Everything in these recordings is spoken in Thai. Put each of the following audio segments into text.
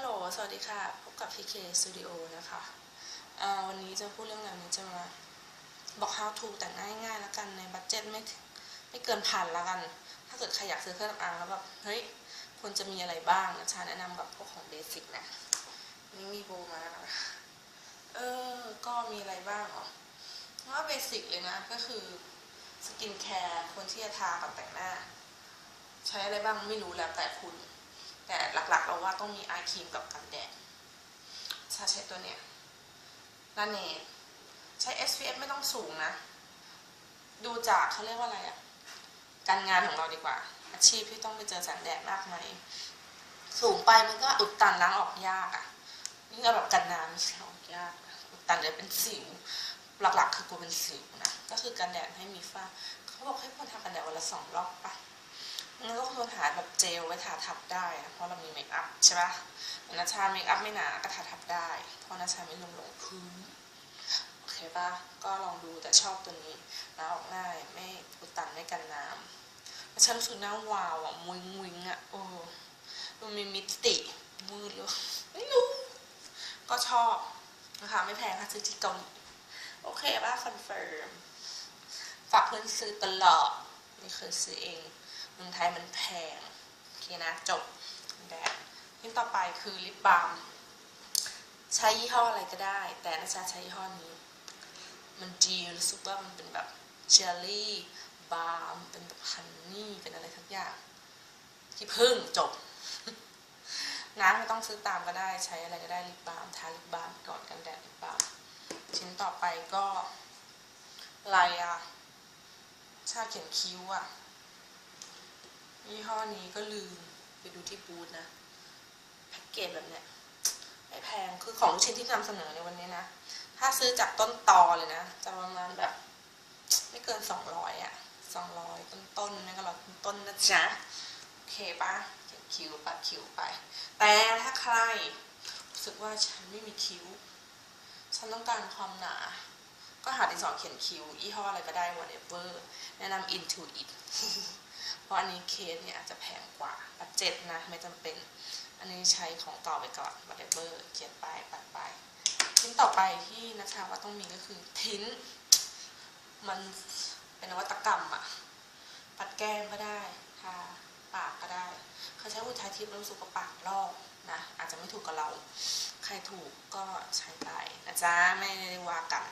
ฮัลโหล สวัสดีค่ะ พบกับ PK Studio นะคะอ่าวันนี้จะพูดเรื่องอะไรนี้จะมาบอก how to แต่งหน้าง่ายๆแล้วกันในบัตเจ็ตไม่ถึงไม่เกินพันล้วกัน ถ้าเกิดใครอยากซื้อเครื่องสำอางแล้วแบบเฮ้ยควรจะมีอะไรบ้างชาแนะนำแบบพวกของเบสิกนะ นี่มีโบมา เออ ก็มีอะไรบ้างอ๋อว่าเบสิกเลยนะ ก็คือสกินแคร์ควรที่จะทากับแต่งหน้า ใช้อะไรบ้างไม่รู้แล้วแต่คุณ แต่หลักๆ เราว่าต้องมีไอครีมกับกันแดดชาใช้ตัวเนี้ยลาเนตใช้ SPF ไม่ต้องสูงนะ ดูจากเขาเรียกว่าอะไรอะการงานของเราดีกว่า อาชีพที่ต้องไปเจอแสงแดดมากไหมสูงไปมันก็อุดตันล้างออกยากอะนี่ก็แบบกันน้ำไม่ใช่ออกยากอุดตันเลยเป็นสิวหลักๆ คือกูเป็นสิวนะก็คือกันแดดให้มีฝ้าเขาบอกให้ควรทากันแดดวันละสองรอบไปะมันก็ควรหาแบบเจลไว้ทาทับได้นะเพราะเรามีเมคอัพใช่ปะนาชาเมคอัพไม่หนาก็ทาทับได้ เพราะนาชาไม่ลงลงพื้นโอเคปะก็ลองดูแต่ชอบตัวนี้ล้างออกง่ายไม่อุดตันไม่กันน้ำแล้วฉันรู้สึกหน้าวาวอะมุ้งวิงอะโอ้มันมีมิติมืดเลยไม่รู้ ก็ชอบนะคะไม่แพงค่ะซื้อที่เกาหลีโอเคป่ะคอนเฟิร์มฝากเพื่อนซื้อตลอดไม่เคยซื้อเอง เมืองไทยมันแพงโอเคนะจบแดดยิ่งต่อไปคือลิปบาล์มใช้ยี่ห้ออะไรก็ได้ แต่นะจ๊ะใช้ยี่ห้อนี้ มันดีรู้สึกว่ามันเป็นแบบเจลลี่บาล์มเป็นแบบฮันนี่เป็นอะไรทั้งอย่างที่พึ่งจบน้ำไม่ต้องซื้อตามก็ได้ใช้อะไรก็ได้ลิปบาล์มทาลิปบาล์มก่อนกันแดดลิปบาล์มชิ้นต่อไปก็อะไรอะชาเขียนคิ้วอะ ยี่ห้อนี้ก็ลืมไปดูที่บูธนะ แพ็กเกจแบบเนี้ยไม่แพงคือของชิ้นที่นำเสนอในวันนี้นะ ถ้าซื้อจากต้นตอเลยนะ จะประมาณแบบ ไม่เกินสองร้อยอะสองร้อยต้นต้นๆไม่ก็ร้อยต้นนะจ๊ะ โอเคปะเขียนคิ้วปัดคิ้วไป แต่ถ้าใครรู้สึกว่าฉันไม่มีคิ้ว ฉันต้องการความหนาก็หาดินสอเขียนคิ้วยี่ห้ออะไรก็ได้ whatever แนะนำ into it ราะอันนี้เคสเนี่ยอาจจะแพงกว่าบัตเจ็ตนะไม่จำเป็น อันนี้ใช้ของเก่าไปก่อน whatever เขียนไปปัดไปชิ้นต่อไปที่นัชชาว่าต้องมีก็คือทิ้น มันเป็นนวัตกรรมอะปัดแก้มก็ได้ทาปากก็ได้เขาใช้อุทัยทิพย์รู้สึกว่าปากลอกนะอาจจะไม่ถูกกับเรา ใครถูกก็ใช้ไปนะจ๊ะไม่ได้ว่ากัน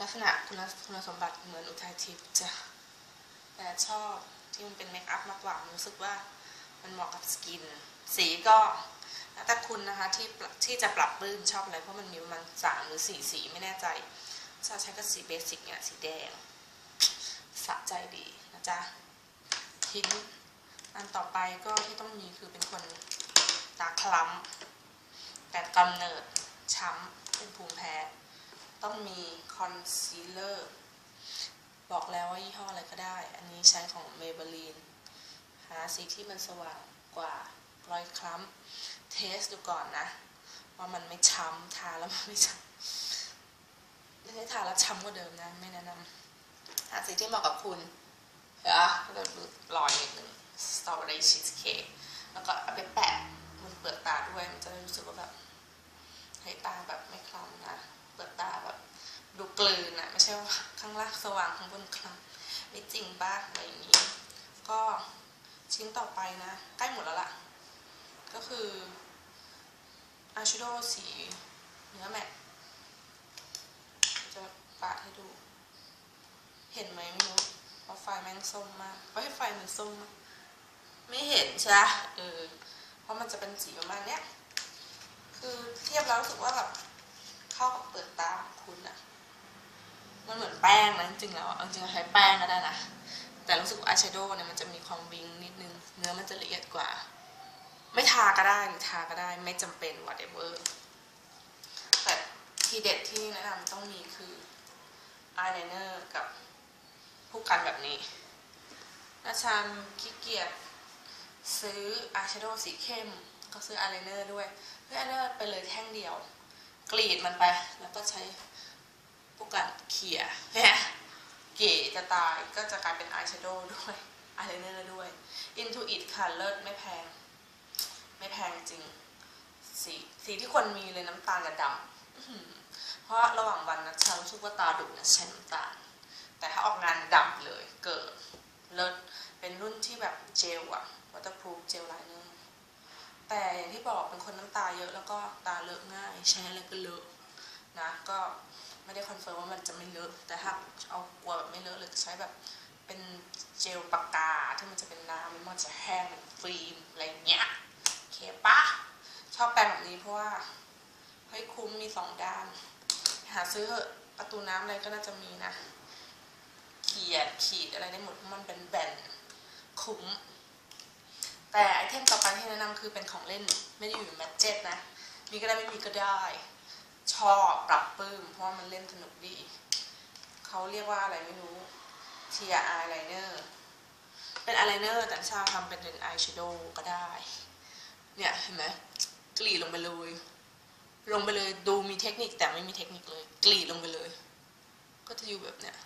ลักษณะคุณคุณสมบัติเหมือนอุทัยทิพย์จ้ะ แต่ชอบที่มันเป็นเมคอัพมากกว่ารู้สึกว่ามันเหมาะกับสกิน สีก็แล้วแต่คุณนะคะที่ที่จะปรับปรื้มชอบอะไรเพราะมันมีประมาณสามหรือสี่สีไม่แน่ใจชาใช้ก็สีเบสิกเนี่ยสีแดงสะใจดีนะจ๊ะทิ้งอันต่อไปก็ที่ต้องมีคือเป็นคนตาคล้ำแต่กำเนิดช้ำเป็นภูมิแพ้ ต้องมีคอนซีลเลอร์ บอกแล้วว่ายี่ห้ออะไรก็ได้ อันนี้ใช้ของ Maybelline หาสีที่มันสว่างกว่ารอยคล้ำเทสดูก่อนนะ ว่ามันไม่ช้ำทาแล้วมันไม่ช้ำไม่ใช่ทาแล้วช้ำกว่าเดิมนะ ไม่แนะนำหาสีที่เหมาะกับคุณเดี๋ยวอะเราดูรอยนิดนึง Strawberry Cheesecake แล้วก็เอาไปแปะบนเปลือกตาด้วยมันจะได้รู้สึกว่าแบบให้ตาแบบไม่คล้ำนะ เปลือกตาแบบ ดูกลืนอะไม่ใช่ว่าข้างล่างสว่างข้างบนคล้ำไม่จริงบ้าอะไรอย่างนี้ ก็ชิ้นต่อไปนะ ใกล้หมดแล้วล่ะ ก็คืออาชิโดสีเนื้อแมตต์จะปาดให้ดู เห็นไหมไม่รู้เพราะไฟแม่งส้มมากเพราะให้ไฟมันส้มมากไม่เห็นใช่ไหมเออ เพราะมันจะเป็นสีประมาณเนี้ย คือเทียบแล้วรู้สึกว่าแบบเข้ากับเปลือกตาของคุณอะ มันเหมือนแป้งนะจริงๆแล้วจริงๆใช้แป้งก็ได้นะ แต่รู้สึกว่าอายแชโดว์เนี่ยมันจะมีความวิงนิดนึง เนื้อมันจะละเอียดกว่า ไม่ทาก็ได้หรือทาก็ได้ไม่จำเป็น whatever แต่ทีเด็ดที่แนะนำต้องมีคืออายไลเนอร์กับผู้กันแบบนี้นาชามขี้เกียจซื้ออายแชโดว์สีเข้มก็ซื้ออายไลเนอร์ด้วยเพื่ออายไลเนอร์ไปเลยแท่งเดียว กรีดมันไปแล้วก็ใช้ ผู้กันเขี่ยเนี่ยเก๋จะตายก็จะกลายเป็นอายแชโดว์ด้วยอายไลเนอร์ด้วย Into It ค่ะเลิศไม่แพง ไม่แพงจริง สีสีที่ควรมีเลยน้ำตาลกับดำเพราะระหว่างวันนะฉันรู้สึกว่าตาดุนะใช้น้ำตาล แต่ถ้าออกงานดำเลยเกิดเลิศเป็นรุ่นที่แบบเจลอะ waterproof เจลไลเนอร์แต่อย่างที่บอกเป็นคนน้ำตาเยอะแล้วก็ตาเลอะง่ายใช้อะไรก็เลอะนะก็ ไม่ได้คอนเฟิร์มว่ามันจะไม่เลอะแต่ถ้าเอากลัวแบบไม่เลอะเลยใช้แบบเป็นเจลปากกาที่มันจะเป็นน้ำมันจะแห้งเป็นฟิล์มอะไรเงี้ยโอเคปะชอบแปรงแบบนี้เพราะว่าเฮ้ยคุ้มมีสองด้าน หาซื้อประตูน้ำอะไรก็น่าจะมีนะ เขียดขีดอะไรได้หมดเพราะมันเป็นแบนคุ้มแต่ไอเทมต่อไปที่แนะนำคือเป็นของเล่นไม่ได้อยู่ในแมทเจ็ตนะ มีก็ได้ไม่มีก็ได้ ชอบปรับปื้ม เพราะมันเล่นสนุกดี เขาเรียกว่าอะไรไม่รู้เทียอายไลเนอร์เป็นอายไลเนอร์แต่ชาทำเป็นอายแชโดว์ก็ได้ เนี่ยเห็นไหมกรีดลงไปเลย ลงไปเลยดูมีเทคนิคแต่ไม่มีเทคนิคเลย กรีดลงไปเลย ก็จะอยู่แบบเนี้ย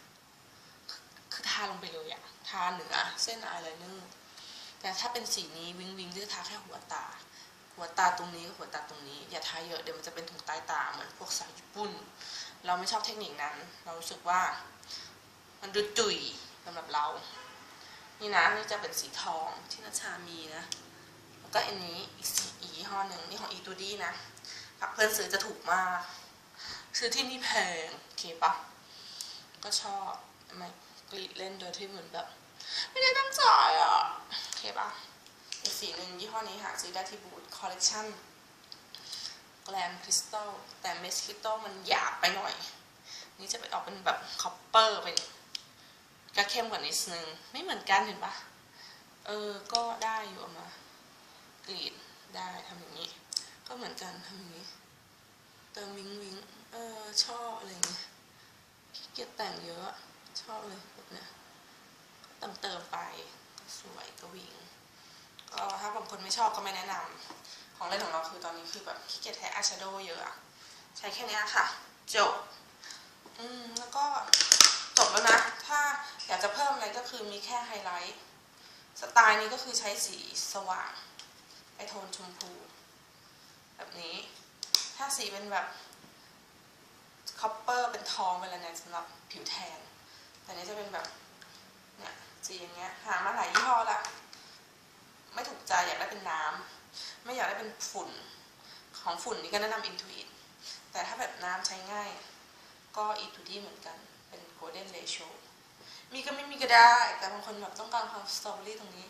คือคือทาลงไปเลยอะทาเหนือเส้นอายไลเนอร์แต่ถ้าเป็นสีนี้วิงวิงจะทาแค่หัวตา หัวตาตรงนี้กับหัวตาตรงนี้ อย่าทาเยอะเดี๋ยวมันจะเป็นถุงใต้ตาเหมือนพวกสาวญี่ปุ่น เราไม่ชอบเทคนิคนั้น เรารู้สึกว่า มันดูจุยสำหรับเรา นี่นะนี่จะเป็นสีทองที่นัชชามีนะแล้วก็อันนี้อีกสีอีกยี่ห้อหนึ่งนี่ของอีตูดี้นะฝากเพื่อนซื้อจะถูกมากซื้อที่นี่แพงโอเคปะก็ชอบทำไมกรีดเล่นโดยที่เหมือนแบบ ไม่ได้ตั้งใจอะโอเคปะ อีกสีหนึ่งยี่ห้อนี้หาซื้อได้ที่บูธคอลเลกชันแกลนคริสตัลแต่เมสคริสตัลมันหยาบไปหน่อย นี่จะเป็นออกเป็นแบบคอปเปอร์เป็นก็เข้มกว่านิดนึง ไม่เหมือนกันเห็นปะเออ ก็ได้อยู่เอามากรีดได้ทำอย่างนี้ ก็เหมือนกันทำอย่างนี้ เติมวิงวิงเออชอบอะไรเงี้ยขี้เกียจแต่งเยอะ ชอบเลยแบบเนี้ยก็เติมเติมไปก็สวยก็วิง ก็ถ้าบางคนไม่ชอบก็ไม่แนะนำของเล่นของเราคือตอนนี้คือแบบขี้เกียจแทะอายแชโดว์เยอะ ใช้แค่นี้ค่ะ จบ อืมแล้วก็จบแล้วนะ ถ้าอยากจะเพิ่มอะไรก็คือมีแค่ไฮไลท์ สไตล์นี้ก็คือใช้สีสว่างไอโทนชมพู แบบนี้ ถ้าสีเป็นแบบคอปเปอร์เป็นทองเวลาเนี่ยสำหรับผิวแทน แต่นี้จะเป็นแบบเนี่ยสีอย่างเงี้ยหามาหลายยี่ ใจอยากได้เป็นน้ำไม่อยากได้เป็นฝุ่น ของฝุ่นนี่ก็แนะนำอินทูอิแต่ถ้าแบบน้ำใช้ง่าย ก็อินทูดีเหมือนกัน เป็นโกลเด้นเ t โชมีก็ไม่มีก็ได้ แต่บางคนแบบต้องการความสตรอเบอรี่ตรงนี้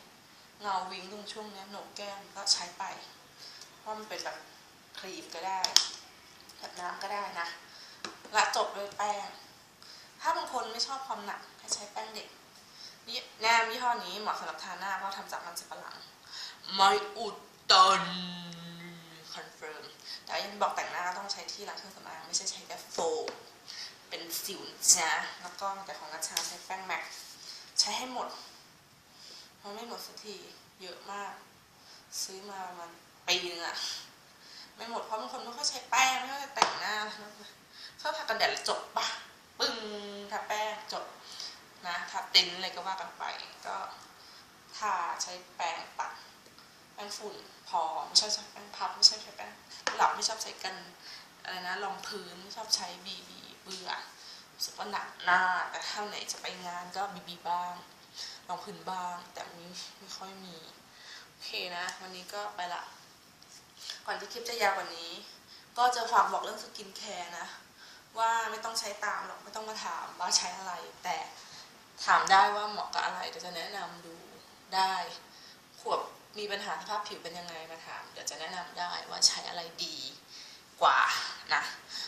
เงาวิงตรงช่วงนี้โหนกแก้มก็ใช้ไป เพราะมันเป็นแบบครีมก็ได้ แบบน้ำก็ได้นะ และจบด้วยแป้ง ถ้าบางคนไม่ชอบความหนักให้ใช้แป้งเด็กนี่แนมยี่ห้อนี้เหมาะสำหรับทาหน้าเพราะทำจากมันสับปะหลัง ไม่อุดตันคอนเฟิร์มแต่ยังบอกแต่งหน้าต้องใช้ที่ล้างเครื่องสำอางไม่ใช่ใช้แค่โฟมเป็นสิวจ้ะแล้วก็แต่ของนัชชาใช้แป้งแม็กใช้ให้หมดเพราะไม่หมดสักทีเยอะมาก ซื้อมามาณปีนึงอะไม่หมดเพราะบางคนไม่ค่อยใช้แป้งไม่ค่อยแต่งหน้าชอบทากันแดดแล้วจบปะปึ้งทาแป้งจบนะทาติ้นอะไรก็ว่ากันไปก็ทาใช้แป้งปัด แป้งฝุ่นพอไม่ชอบใช้แป้งพับไม่ชอบใช้แป้งหลับไม่ชอบใช้กันอะไรนะรองพื้นไม่ชอบใช้บีบีเบื่อรู้สึกว่าหนักหน้าแต่ถ้าไหนจะไปงานก็บีบีบ้างรองพื้นบ้าง แต่ไม่ไม่ค่อยมีโอเคนะ วันนี้ก็ไปละก่อนที่คลิปจะยาวกว่านี้ ก็จะฝากบอกเรื่องสกินแคร์นะว่าไม่ต้องใช้ตามหรอกไม่ต้องมาถามว่าใช้อะไร แต่ถามได้ว่าเหมาะกับอะไรเดี๋ยวจะแนะนำดูได้ มีปัญหาสภาพผิวเป็นยังไงมาถามเดี๋ยวจะแนะนำได้ว่าใช้อะไรดีกว่านะ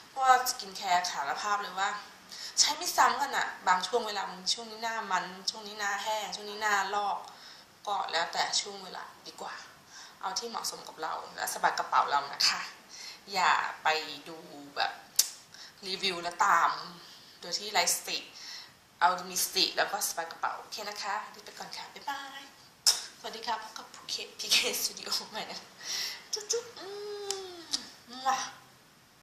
เพราะว่าสกินแคร์ขาละภาพเลยว่า ใช้ไม่ซ้ำกันอะบางช่วงเวลาช่วงนี้หน้ามันช่วงนี้หน้าแห้งช่วงนี้หน้าลอก ก็แล้วแต่ช่วงเวลาดีกว่า เอาที่เหมาะสมกับเราและสบายกระเป๋าเรานะคะ อย่าไปดูแบบรีวิวแล้วตามโดยที่ไร้สติ เอามีสติแล้วก็สบายกระเป๋าโอเคนะคะดีไปก่อนค่ะบ๊ายบาย วัสดีครับพบกับพีเคสตูดิโอใหม่นะจุ๊บจุ๊บอืมมั่ว